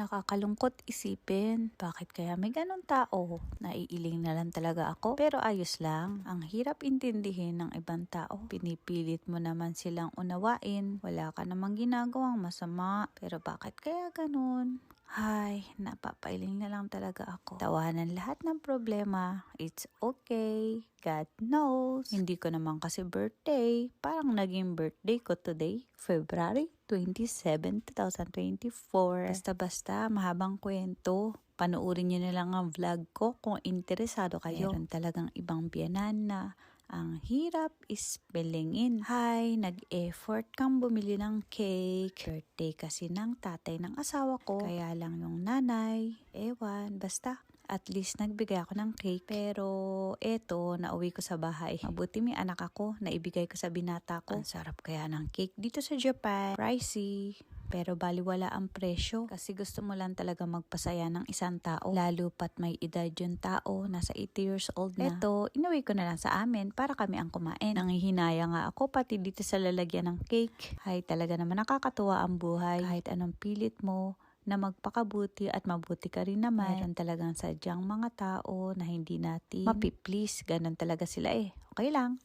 Nakakalungkot isipin. Bakit kaya may ganun tao? Naiiling na lang talaga ako. Pero ayos lang. Ang hirap intindihin ng ibang tao. Pinipilit mo naman silang unawain. Wala ka namang ginagawang masama. Pero bakit kaya ganun? Ay, napapailing na lang talaga ako. Tawanan lahat ng problema. It's okay. God knows. Hindi ko naman kasi birthday. Parang naging birthday ko today, February 27, 2024. Basta-basta, mahabang kwento. Panuorin nyo na lang ang vlog ko kung interesado kayo. Meron talagang ibang biyanan na ang hirap spellingin. Hi, nag-effort kang bumili ng cake. Birthday kasi ng tatay ng asawa ko. Kaya lang yung nanay, ewan, basta at least nagbigay ako ng cake. Pero eto, nauwi ko sa bahay. Mabuti may anak ako na ibigay ko sa binata ko. Ang sarap kaya ng cake dito sa Japan. Pricey. Pero baliwala ang presyo kasi gusto mo lang talaga magpasaya ng isang tao. Lalo pat may edad yung tao, nasa 80 years old na. Eto, inuwi ko na lang sa amin para kami ang kumain. Nangihinaya nga ako pati dito sa lalagyan ng cake. Hay talaga naman nakakatuwa ang buhay. Kahit anong pilit mo, na magpakabuti at mabuti ka rin naman. Meron talagang sadyang mga tao na hindi natin mapiplease. Ganon talaga sila eh. Okay lang.